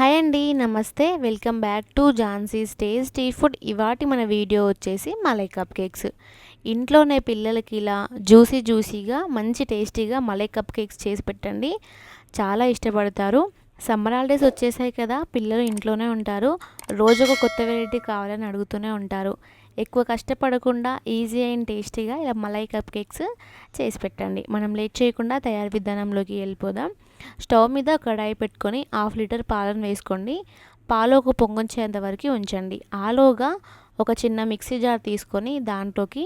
Hi అండి నమస్తే. Welcome back to Jhansi's tasty food. ఇవాటి మన వీడియో వచ్చేసి మలై కప్ కేక్స్. ఇంట్లోనే పిల్లలకి ఇలా జ్యూసీ జ్యూసీగా మంచి టేస్టీగా మలై కప్ కేక్స్ చేసి పెట్టండి. చాలా ఇష్టపడతారు. సమ్మర్ హాలిడేస్ వచ్చేసాయి కదా పిల్లలు ఇంట్లోనే ఉంటారు. రోజు ఒక కొత్త వెరైటీ కావాలని అడుగుతూనే ఉంటారు. ఎక్కువ కష్టపడకుండా ఈజీ అండ్ టేస్టీగా ఇలా మలై కప్ కేక్స్ చేసి పెట్టండి. మనం లేట్ చేయకుండా తయారు విధానంలోకి వెళ్ళిపోదాం. స్టవ్ మీద కడాయి పెట్టుకొని హాఫ్ లీటర్ పాలను వేసుకోండి. పాలు ఒక పొంగొచ్చేంత వరకు ఉంచండి. ఆలోగా ఒక చిన్న మిక్సీ జార్ తీసుకొని దాంట్లోకి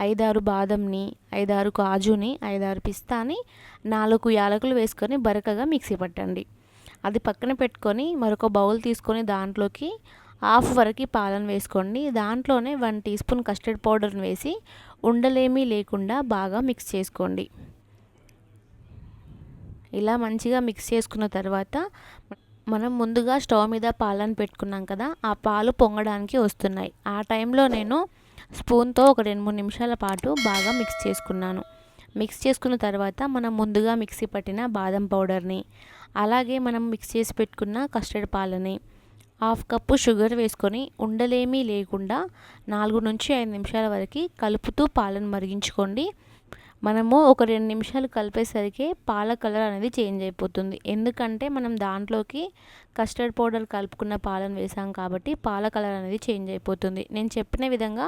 ఐదారు బాదంని ఐదారు కాజుని ఐదారు పిస్తాని నాలుగు యాలకులు వేసుకొని బరకగా మిక్సీ పట్టండి. అది పక్కన పెట్టుకొని మరొక బౌల్ తీసుకొని దాంట్లోకి హాఫ్ వరకు పాలను వేసుకోండి. దాంట్లోనే వన్ టీ స్పూన్ కస్టర్డ్ పౌడర్ని వేసి ఉండలేమీ లేకుండా బాగా మిక్స్ చేసుకోండి. ఇలా మంచిగా మిక్స్ చేసుకున్న తర్వాత మనం ముందుగా స్టవ్ మీద పాలను పెట్టుకున్నాం కదా ఆ పాలు పొంగడానికి వస్తున్నాయి. ఆ టైంలో నేను స్పూన్తో ఒక రెండు మూడు నిమిషాల పాటు బాగా మిక్స్ చేసుకున్నాను. మిక్స్ చేసుకున్న తర్వాత మనం ముందుగా మిక్సీ పట్టిన బాదం పౌడర్ని అలాగే మనం మిక్స్ చేసి పెట్టుకున్న కస్టర్డ్ పాలని హాఫ్ కప్పు షుగర్ వేసుకొని ఉండలేమీ లేకుండా నాలుగు నుంచి ఐదు నిమిషాల వరకు కలుపుతూ పాలను మరిగించుకోండి. మనము ఒక రెండు నిమిషాలు కలిపేసరికి పాల కలర్ అనేది చేంజ్ అయిపోతుంది. ఎందుకంటే మనం దాంట్లోకి కస్టర్డ్ పౌడర్ కలుపుకున్న పాలను వేసాం కాబట్టి పాల కలర్ అనేది చేంజ్ అయిపోతుంది. నేను చెప్పిన విధంగా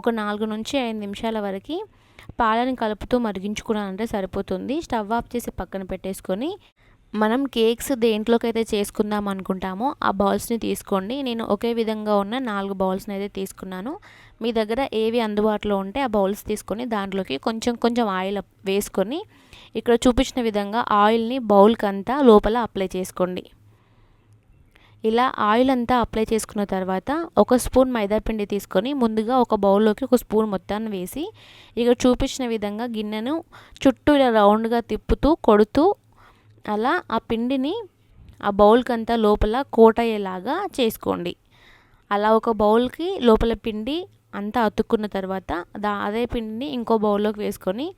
ఒక నాలుగు నుంచి ఐదు నిమిషాల వరకు పాలని కలుపుతూ మరిగించుకున్నానంటే సరిపోతుంది. స్టవ్ ఆఫ్ చేసి పక్కన పెట్టేసుకొని మనం కేక్స్ దేంట్లోకైతే చేసుకుందాం అనుకుంటామో ఆ బౌల్స్ని తీసుకోండి. నేను ఒకే విధంగా ఉన్న నాలుగు బౌల్స్ని అయితే తీసుకున్నాను. మీ దగ్గర ఏవి అందుబాటులో ఉంటే ఆ బౌల్స్ తీసుకొని దాంట్లోకి కొంచెం కొంచెం ఆయిల్ వేసుకొని ఇక్కడ చూపించిన విధంగా ఆయిల్ని బౌల్కి అంతా లోపల అప్లై చేసుకోండి. ఇలా ఆయిల్ అంతా అప్లై చేసుకున్న తర్వాత ఒక స్పూన్ మైదాపిండి తీసుకొని ముందుగా ఒక బౌల్లోకి ఒక స్పూన్ మొత్తాన్ని వేసి ఇక చూపించిన విధంగా గిన్నెను చుట్టూ ఇలా రౌండ్గా తిప్పుతూ కొడుతూ అలా ఆ పిండిని ఆ బౌల్కి అంతా లోపల కోట్ అయ్యేలాగా చేసుకోండి. అలా ఒక బౌల్కి లోపల పిండి అంతా అతుక్కున్న తర్వాత దా అదే పిండిని ఇంకో బౌల్లోకి వేసుకొని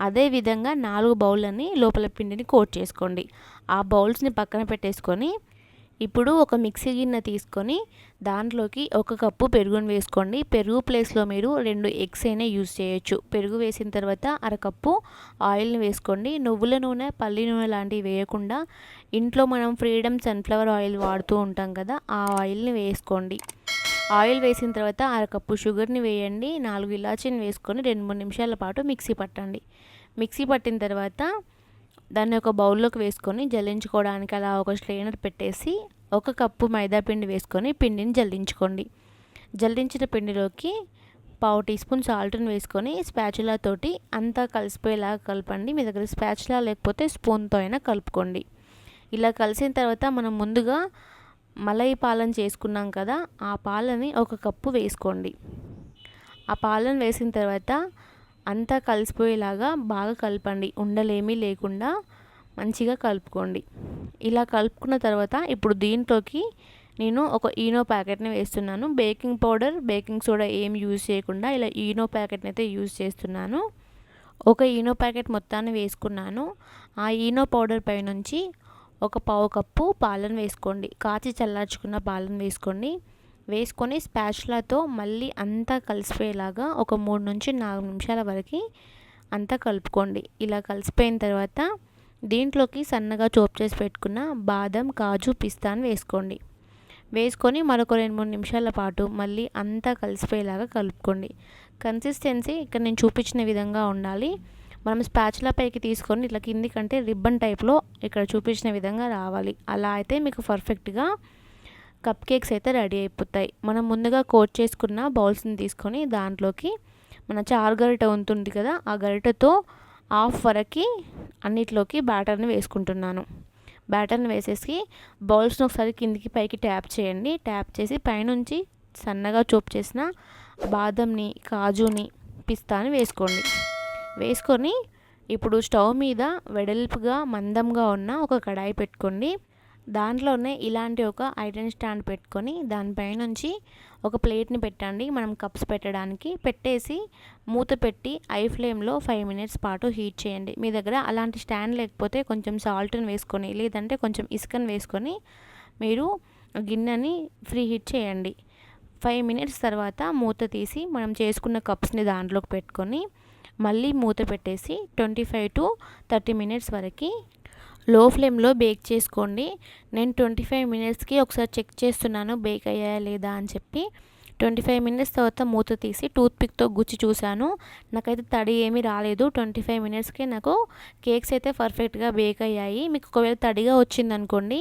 అదే విధంగా నాలుగు బౌళ్ళని లోపల పిండిని కోట్ చేసుకోండి. ఆ బౌల్స్ని పక్కన పెట్టేసుకొని ఇప్పుడు ఒక మిక్సీ గిన్నె తీసుకొని దాంట్లోకి ఒక కప్పు పెరుగును వేసుకోండి. పెరుగు ప్లేస్లో మీరు రెండు ఎగ్స్ అయినా యూజ్ చేయొచ్చు. పెరుగు వేసిన తర్వాత అరకప్పు ఆయిల్ని వేసుకోండి. నువ్వుల నూనె పల్లి నూనె లాంటివి వేయకుండా ఇంట్లో మనం ఫ్రీడమ్ సన్ఫ్లవర్ ఆయిల్ వాడుతూ ఉంటాం కదా ఆ ఆయిల్ని వేసుకోండి. ఆయిల్ వేసిన తర్వాత అరకప్పు షుగర్ని వేయండి. నాలుగు ఇలాచీని వేసుకొని రెండు మూడు నిమిషాల పాటు మిక్సీ పట్టండి. మిక్సీ పట్టిన తర్వాత దాన్ని ఒక బౌల్లోకి వేసుకొని జల్లించుకోవడానికి అలా ఒక స్ట్రెయినర్ పెట్టేసి ఒక కప్పు మైదా పిండి వేసుకొని పిండిని జల్లించుకోండి. జల్లించిన పిండిలోకి పావు టీ స్పూన్ సాల్ట్ని వేసుకొని స్పాచులా తోటి అంతా కలిసిపోయేలాగా కలపండి. మీ దగ్గర స్పాచులా లేకపోతే స్పూన్తో అయినా కలుపుకోండి. ఇలా కలిసిన తర్వాత మనం ముందుగా మలై పాలన చేసుకున్నాం కదా ఆ పాలని ఒక కప్పు వేసుకోండి. ఆ పాలను వేసిన తర్వాత అంతా కలిసిపోయేలాగా బాగా కలపండి. ఉండలేమీ లేకుండా మంచిగా కలుపుకోండి. ఇలా కలుపుకున్న తర్వాత ఇప్పుడు దీంట్లోకి నేను ఒక ఈనో ప్యాకెట్ని వేస్తున్నాను. బేకింగ్ పౌడర్ బేకింగ్ సోడా ఏం యూజ్ చేయకుండా ఇలా ఈనో ప్యాకెట్ని అయితే యూజ్ చేస్తున్నాను. ఒక ఈనో ప్యాకెట్ మొత్తాన్ని వేసుకున్నాను. ఆ ఈనో పౌడర్ పై నుంచి ఒక పావు కప్పు పాలను వేసుకోండి. కాచి చల్లార్చుకున్న పాలను వేసుకోండి. వేసుకొని స్పాచ్లతో మళ్ళీ అంతా కలిసిపోయేలాగా ఒక మూడు నుంచి నాలుగు నిమిషాల వరకు అంతా కలుపుకోండి. ఇలా కలిసిపోయిన తర్వాత దీంట్లోకి సన్నగా చోప్ చేసి పెట్టుకున్న బాదం కాజు పిస్తాను వేసుకోండి. వేసుకొని మరొక రెండు మూడు నిమిషాల పాటు మళ్ళీ అంతా కలిసిపోయేలాగా కలుపుకోండి. కన్సిస్టెన్సీ ఇక్కడ నేను చూపించిన విధంగా ఉండాలి. మనం స్పాచ్ల పైకి తీసుకొని ఇట్లా కింది కంటే రిబ్బన్ టైప్లో ఇక్కడ చూపించిన విధంగా రావాలి. అలా అయితే మీకు పర్ఫెక్ట్గా కప్ కేక్స్ అయితే రెడీ అయిపోతాయి. మనం ముందుగా కోట్ చేసుకున్న బౌల్స్ని తీసుకొని దాంట్లోకి మన చారు గరిట ఉంటుంది కదా ఆ గరిటతో హాఫ్ వరకు అన్నిట్లోకి బ్యాటర్ని వేసుకుంటున్నాను. బ్యాటర్ని వేసేసి బౌల్స్ని ఒకసారి కిందికి పైకి ట్యాప్ చేయండి. ట్యాప్ చేసి పైనుంచి సన్నగా చూపు చేసిన బాదంని కాజుని పిస్తాని వేసుకోండి. వేసుకొని ఇప్పుడు స్టవ్ మీద వెడల్పుగా మందంగా ఉన్న ఒక కడాయి పెట్టుకోండి. దాంట్లోనే ఇలాంటి ఒక ఐరన్ స్టాండ్ పెట్టుకొని దానిపైనుంచి ఒక ప్లేట్ని పెట్టండి. మనం కప్స్ పెట్టడానికి పెట్టేసి మూత పెట్టి ఐ ఫ్లేమ్లో ఫైవ్ మినిట్స్ పాటు హీట్ చేయండి. మీ దగ్గర అలాంటి స్టాండ్ లేకపోతే కొంచెం సాల్ట్ని వేసుకొని లేదంటే కొంచెం ఇసుకని వేసుకొని మీరు గిన్నెని ఫ్రీ హీట్ చేయండి. ఫైవ్ మినిట్స్ తర్వాత మూత తీసి మనం చేసుకున్న కప్స్ని దాంట్లోకి పెట్టుకొని మళ్ళీ మూత పెట్టేసి twenty five to thirty minutes వరకు లో ఫ్లేమ్లో బేక్ చేసుకోండి. నేను ట్వంటీ ఫైవ్ మినిట్స్కి ఒకసారి చెక్ చేస్తున్నాను బేక్ అయ్యాయా లేదా అని చెప్పి. ట్వంటీ ఫైవ్ మినిట్స్ తర్వాత మూత తీసి టూత్పిక్తో గుచ్చి చూశాను. నాకైతే తడి ఏమీ రాలేదు. ట్వంటీ ఫైవ్ మినిట్స్కి నాకు కేక్స్ అయితే పర్ఫెక్ట్గా బేక్ అయ్యాయి. మీకు ఒకవేళ తడిగా వచ్చిందనుకోండి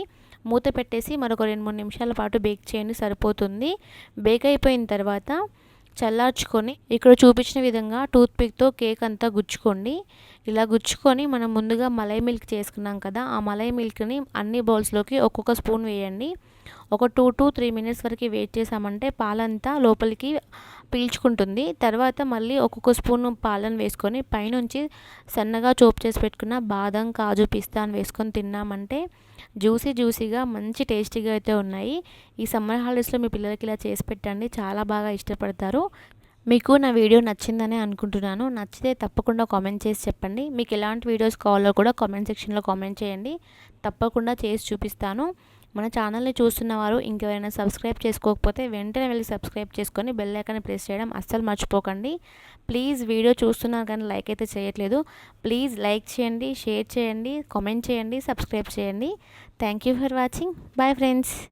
మూత పెట్టేసి మరొక రెండు మూడు నిమిషాల పాటు బేక్ చేయండి సరిపోతుంది. బేక్ అయిపోయిన తర్వాత చల్లార్చుకొని ఇక్కడ చూపించిన విధంగా టూత్పిక్తో కేక్ అంతా గుచ్చుకోండి. ఇలా గుచ్చుకొని మనం ముందుగా మలై మిల్క్ చేసుకున్నాం కదా ఆ మలై మిల్క్ని అన్ని బౌల్స్లోకి ఒక్కొక్క స్పూన్ వేయండి. ఒక టూ టు త్రీ మినిట్స్ వరకు వెయిట్ చేసామంటే పాలంతా లోపలికి పీల్చుకుంటుంది. తర్వాత మళ్ళీ ఒక్కొక్క స్పూన్ పాలను వేసుకొని పైనుంచి సన్నగా చోప్ చేసి పెట్టుకున్న బాదం కాజు పిస్తా అని వేసుకొని తిన్నామంటే జ్యూసీ జ్యూసీగా మంచి టేస్టీగా అయితే ఉన్నాయి. ఈ సమ్మర్ హాలిడేస్లో మీ పిల్లలకి ఇలా చేసి పెట్టండి చాలా బాగా ఇష్టపడతారు. మీకు నా వీడియో నచ్చిందని అనుకుంటున్నాను. నచ్చితే తప్పకుండా కామెంట్ చేసి చెప్పండి. మీకు ఎలాంటి వీడియోస్ కావాలో కూడా కామెంట్ సెక్షన్లో కామెంట్ చేయండి. తప్పకుండా చేసి చూపిస్తాను. మన ఛానల్ని చూస్తున్న వారు ఇంకెవరైనా సబ్స్క్రైబ్ చేసుకోకపోతే వెంటనే వెళ్ళి సబ్స్క్రైబ్ చేసుకొని బెల్ ఐకాన్ని ప్రెస్ చేయడం అస్సలు మర్చిపోకండి. ప్లీజ్ వీడియో చూస్తున్నారు కానీ లైక్ అయితే చేయట్లేదు. ప్లీజ్ లైక్ చేయండి షేర్ చేయండి కామెంట్ చేయండి సబ్స్క్రైబ్ చేయండి. Thank you for watching. Bye friends.